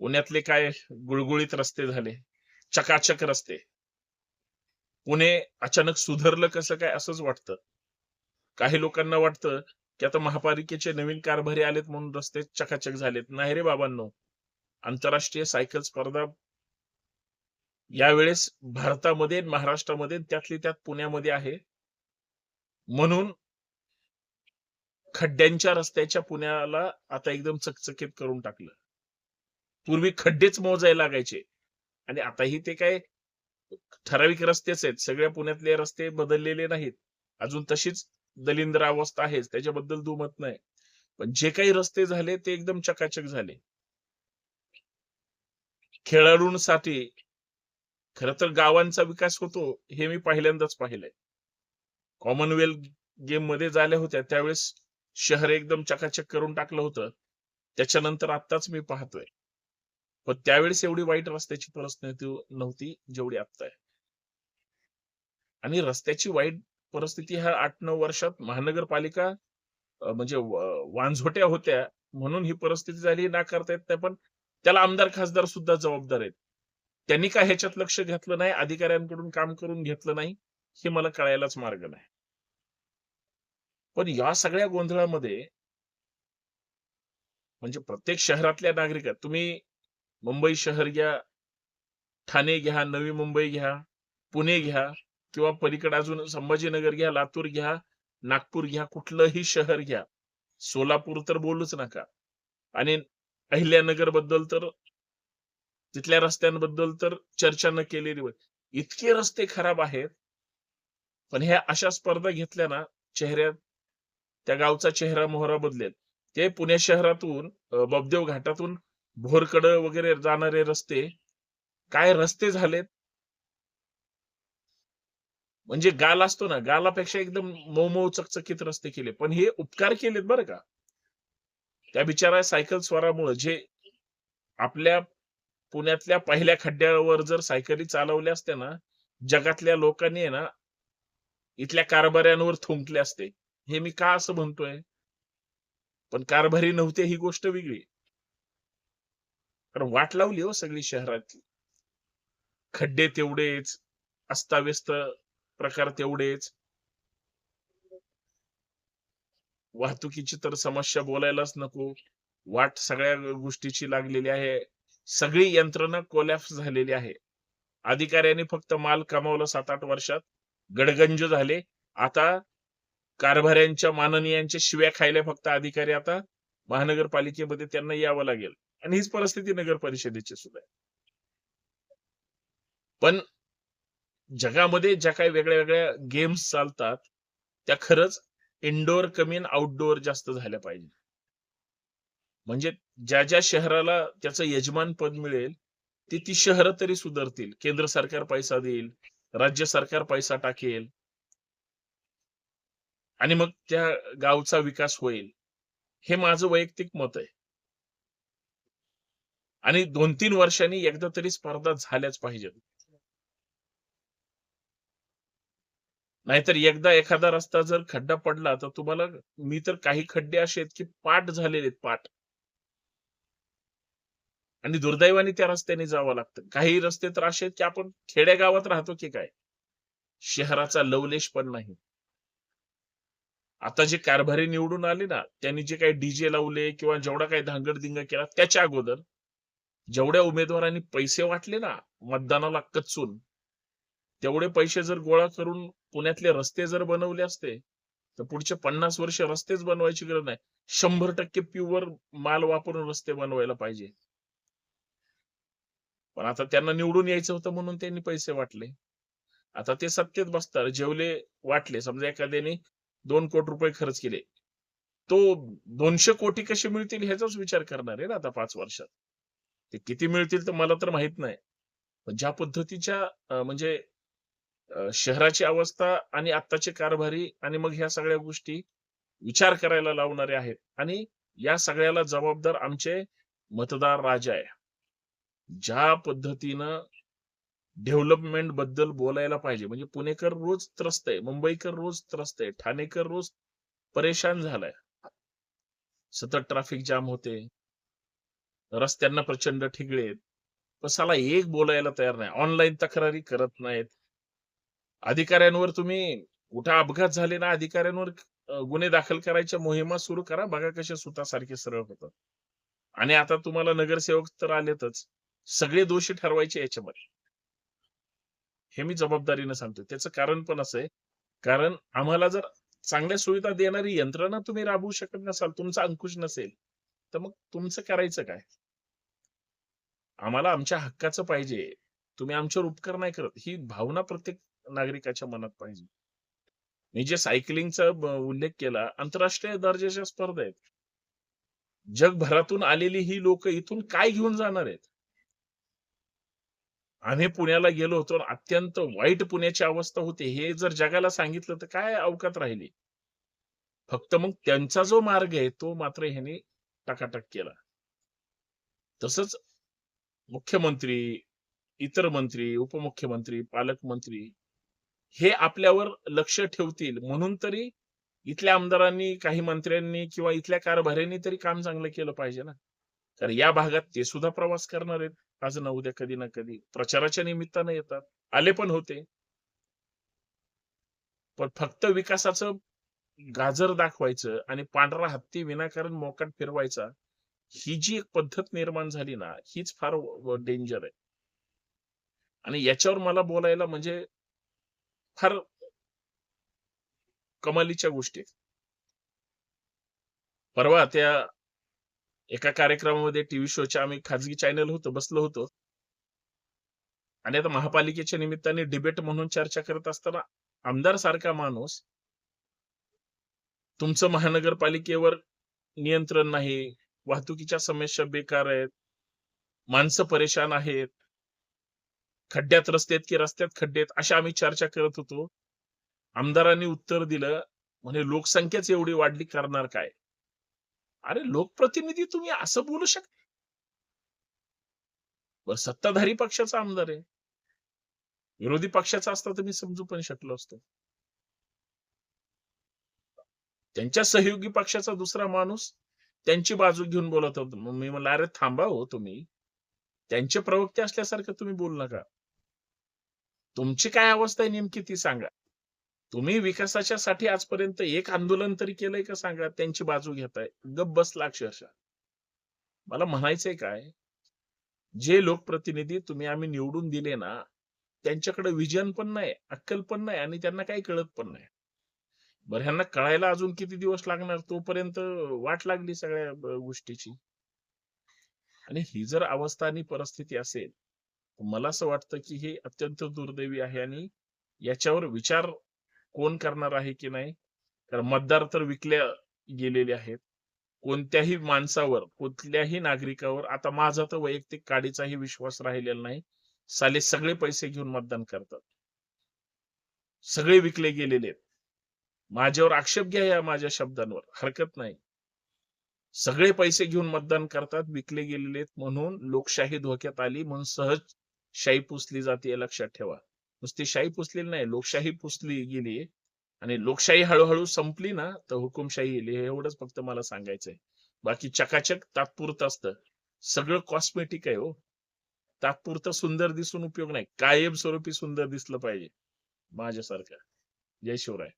पुण्यातले काय गुळगुळीत रस्ते झाले चकाचक रस्ते. पुणे अचानक सुधारलं कसं काय असंच वाटतं. काही लोकांना वाटतं की आता महापालिकेचे नवीन कारभारी आलेत म्हणून रस्ते चकाचक झालेत. नाही रे बाबांनो आंतरराष्ट्रीय सायकल स्पर्धा यावेळेस भारतामध्ये महाराष्ट्रामध्ये त्यातली त्यात पुण्यामध्ये आहे. म्हणून खड्ड्यांच्या रस्त्याच्या पुण्याला आता एकदम चकचकीत करून टाकलं. पूर्वी खड्डेच मोजायला लागायचे. आणि आताही ते काय ठराविक रस्तेच आहेत. सगळ्या पुण्यातले रस्ते बदललेले नाहीत. अजून तशीच दलिंद्र अवस्था आहे त्याच्याबद्दल दुमत नाही. पण जे काही रस्ते झाले ते एकदम चकाचक झाले. खेळाडूंसाठी खर तर गावांचा विकास होतो हे मी पहिल्यांदाच पाहिलंय. कॉमनवेल्थ गेममध्ये झाल्या होत्या. त्यावेळेस शहर एकदम चकाचक करून टाकलं होतं. त्याच्यानंतर आत्ताच मी पाहतोय. पण त्यावेळेस एवढी वाईट रस्त्याची परिस्थिती नव्हती जेवढी आता आहे. आणि रस्त्याची वाईट परिस्थिती ह्या आठ नऊ वर्षात महानगरपालिका म्हणजे वांझोट्या होत्या म्हणून ही परिस्थिती झाली ना करता येत नाही पण त्याला आमदार खासदार सुद्धा जबाबदार आहेत. त्यांनी काय ह्याच्यात लक्ष घेतलं नाही अधिकाऱ्यांकडून काम करून घेतलं नाही हे मला कळायलाच मार्ग नाही. पण या सगळ्या गोंधळामध्ये म्हणजे प्रत्येक शहरातल्या नागरिकात तुम्ही मुंबई शहर घ्या ठाणे घ्या नवी मुंबई घ्या पुणे घ्या किंवा पलीकडे अजून संभाजीनगर घ्या लातूर घ्या नागपूर घ्या कुठलंही शहर घ्या. सोलापूर तर बोलूच नका. आणि अहिल्यानगरबद्दल तर तिथल्या रस्त्यांबद्दल तर चर्चा न केलेली इतके रस्ते खराब आहेत. पण ह्या अशा स्पर्धा घेतल्या ना चेहऱ्यात त्या गावचा चेहरा मोहरा बदलेल. ते पुणे शहरातून बबदेव घाटातून भोरकडं वगैरे जाणारे रस्ते काय रस्ते झालेत? म्हणजे गाल असतो ना गालापेक्षा एकदम मऊ मऊ चकचकीत रस्ते केले. पण हे उपकार केलेत बरं का. त्या बिचारा सायकल स्वारामुळे जे आपल्या पुण्यातल्या पहिल्या खड्ड्यावर जर सायकली चालवल्या असत्या ना जगातल्या लोकांनी ना इथल्या कारभाऱ्यांवर थुंकले असते. हे मी का असं म्हणतोय? पण कारभारी नव्हते ही गोष्ट वेगळी. कारण वाट लावली हो सगळी शहरातली. खड्डे तेवढेच अस्ताव्यस्त प्रकार तेवढेच. वाहतुकीची तर समस्या बोलायलाच नको. वाट सगळ्या गोष्टीची लागलेली आहे. सगळी यंत्रणा कोलॅप्स झालेली आहे. अधिकाऱ्यांनी फक्त माल कमावला सात आठ वर्षात. गडगंज झाले. आता कारभाऱ्यांच्या माननीयांच्या शिव्या खायला फक्त अधिकारी आता महानगरपालिकेमध्ये त्यांना यावं लागेल. आणि हीच परिस्थिती नगर परिषदेची सुद्धा आहे. पण जगामध्ये ज्या काही वेगळ्या वेगळ्या गेम्स चालतात त्या खरंच इनडोअर कमी आउटडोअर जास्त झाल्या पाहिजे. म्हणजे ज्या ज्या शहराला त्याचं यजमान पद मिळेल ती ती शहरं तरी सुधारतील. केंद्र सरकार पैसा देईल राज्य सरकार पैसा टाकेल. आणि मग त्या गावचा विकास होईल. हे माझं वैयक्तिक मत आहे. आणि दोन तीन वर्षांनी एकदा तरी स्पर्धा झाल्याच पाहिजेत नाहीतर एकदा एखादा रस्ता जर खड्डा पडला तर तुम्हाला मी तर काही खड्डे असे आहेत की पाठ झालेले आहेत पाठ आणि दुर्दैवाने त्या रस्त्याने जावं लागतं. काही रस्ते तर असे आहेत की आपण खेडेगावात राहतो की काय? शहराचा लवलेश पण नाही. आता जे कारभारी निवडून आले ना त्यांनी जे काही डीजे लावले किंवा जेवढा काही धांगडधिंगा केला त्याच्या अगोदर जेवढ्या उमेदवारांनी पैसे वाटले ना मतदानाला कचून तेवढे पैसे जर गोळा करून पुण्यातले रस्ते जर बनवले असते तर पुढचे पन्नास वर्ष रस्तेच बनवायची गरज नाही. शंभर टक्के प्युअर माल वापरून रस्ते बनवायला पाहिजे. पण आता त्यांना निवडून यायचं होतं म्हणून त्यांनी पैसे वाटले. आता ते सत्तेत बसतात जेवले वाटले. समजा एखाद्याने दोन कोटी रुपये खर्च केले. तो दोनशे कोटी कसे मिळतील ह्याचाच विचार करणार आहे ना आता पाच वर्षात. ते किती मिळतील तर मला तर माहीत नाही. पण ज्या पद्धतीच्या म्हणजे शहराची अवस्था आणि आत्ताचे कारभारी आणि मग ह्या सगळ्या गोष्टी विचार करायला लावणारे आहेत. आणि या सगळ्याला जबाबदार आमचे मतदार राजा आहे ज्या पद्धतीनं डेव्हलपमेंटबद्दल बोलायला पाहिजे म्हणजे पुणेकर रोज त्रस्त आहे मुंबईकर रोज त्रस्त आहे ठाणेकर रोज परेशान झालाय. सतत ट्रॅफिक जाम होते. रस्त्यांना प्रचंड ठिगळेत आहेत. पण साला एक बोलायला तयार नाही? ऑनलाईन तक्रारी करत नाहीत. अधिकाऱ्यांवर तुम्ही कुठं अपघात झाले ना अधिकाऱ्यांवर गुन्हे दाखल करायच्या मोहिमा सुरू करा. बघा कशा सुतासारखे सरळ होतात. आणि आता तुम्हाला नगरसेवक तर आलेतच. सगळे दोषी ठरवायचे याच्यामध्ये हे मी जबाबदारीने सांगतो त्याचं कारण पण असं आहे. कारण आम्हाला जर चांगल्या सुविधा देणारी यंत्रणा तुम्ही राबवू शकत नसाल तुमचा अंकुश नसेल तर मग तुमचं करायचं काय? आम्हाला आमच्या हक्काचं पाहिजे. तुम्ही आमच्यावर उपकार नाही करत. ही भावना प्रत्येक नागरिकाच्या मनात पाहिजे. मी जे सायकलिंगचा उल्लेख केला आंतरराष्ट्रीय दर्जाच्या स्पर्धा आहेत. जगभरातून आलेली ही लोक इथून काय घेऊन जाणार आहेत? आम्ही पुण्याला गेलो होतो अत्यंत वाईट पुण्याची अवस्था होती. हे जर जगाला सांगितलं तर काय अवकात राहिली? फक्त मग त्यांचा जो मार्ग आहे तो मात्र ह्याने टाकाटाक केला. तसंच मुख्यमंत्री इतर मंत्री उपमुख्यमंत्री पालकमंत्री हे आपल्यावर लक्ष ठेवतील. म्हणून तरी इथल्या आमदारांनी काही मंत्र्यांनी किंवा इथल्या कारभाऱ्यांनी तरी काम चांगलं केलं पाहिजे ना. तर या भागात ते सुद्धा प्रवास करणार आहेत. आज ना उद्या कधी ना कधी. प्रचाराच्या निमित्तानं येतात. आले पण होते. पण फक्त विकासाचं गाजर दाखवायचं आणि पांढरा हत्ती विनाकारण मोकाट फिरवायचा ही जी एक पद्धत निर्माण झाली ना हीच फार डेंजर आहे. आणि याच्यावर मला बोलायला म्हणजे फार कमालीच्या गोष्टी परवा त्या एका कार्यक्रमामध्ये टीव्ही शोच्या आम्ही खाजगी चॅनल होतो बसलो होतो. आणि आता महापालिकेच्या निमित्ताने डिबेट म्हणून चर्चा करत असताना आमदार सारखा माणूस तुमचं महानगरपालिकेवर नियंत्रण नाही वाहतुकीच्या समस्या बेकार आहेत. माणसं परेशान आहेत. खड्ड्यात रस्ते आहेत की रस्त्यात खड्डे आहेत अशा आम्ही चर्चा करत होतो. आमदारांनी उत्तर दिलं म्हणजे लोकसंख्याच एवढी वाढली करणार काय? अरे लोकप्रतिनिधी तुम्ही असं बोलू शकता बर सत्ताधारी पक्षाचा आमदार आहे. विरोधी पक्षाचा असता तर मी समजू पण शकलो असतो. त्यांच्या सहयोगी पक्षाचा दुसरा माणूस त्यांची बाजू घेऊन बोलत होतो. मग मी म्हणलं अरे थांबा हो तुम्ही. त्यांचे प्रवक्ते असल्यासारखं तुम्ही बोलू नका. तुमची काय अवस्था आहे नेमकी ती सांगा. तुम्ही विकासाच्या साठी आजपर्यंत एक आंदोलन तरी केलंय का सांगा? त्यांची बाजू घेताय. गप बसला अक्षरशः मला म्हणायचंय काय? जे लोकप्रतिनिधी तुम्ही आम्ही निवडून दिले ना त्यांच्याकडे विजन पण नाही अक्कल पण नाही आणि त्यांना काही कळत पण नाही. बरं ह्यांना कळायला अजून किती दिवस लागणार? तोपर्यंत वाट लागली सगळ्या गोष्टीची. आणि ही जर अवस्था आणि परिस्थिती असेल तर मला असं वाटतं की हे अत्यंत दुर्दैवी आहे आणि याच्यावर विचार कोण करणार आहे की नाही? कारण मतदार तर विकल्या गेलेले आहेत. कोणत्याही माणसावर कुठल्याही नागरिकावर आता माझा तर वैयक्तिक काडीचाही विश्वास राहिलेला नाही. साले सगळे पैसे घेऊन मतदान करतात. सगळे विकले गेलेले आहेत. माझ्यावर आक्षेप घ्या या माझ्या शब्दांवर. हरकत नाही. सगळे पैसे घेऊन मतदान करतात विकले गेलेले म्हणून लोकशाही धोक्यात आली म्हणून सहज शाही पुसली जाते लक्षात ठेवा. नुसती शाही पुसलेली नाही लोकशाही पुसली गेली आणि लोकशाही हळूहळू संपली ना तर हुकुमशाही येईल. हे एवढंच फक्त मला सांगायचंय बाकी चकाचक तात्पुरतं असतं. सगळं कॉस्मेटिक आहे हो. तात्पुरतं सुंदर दिसून उपयोग नाही. कायमस्वरूपी सुंदर दिसलं पाहिजे. माझ्यासारखं. जय शिवराय.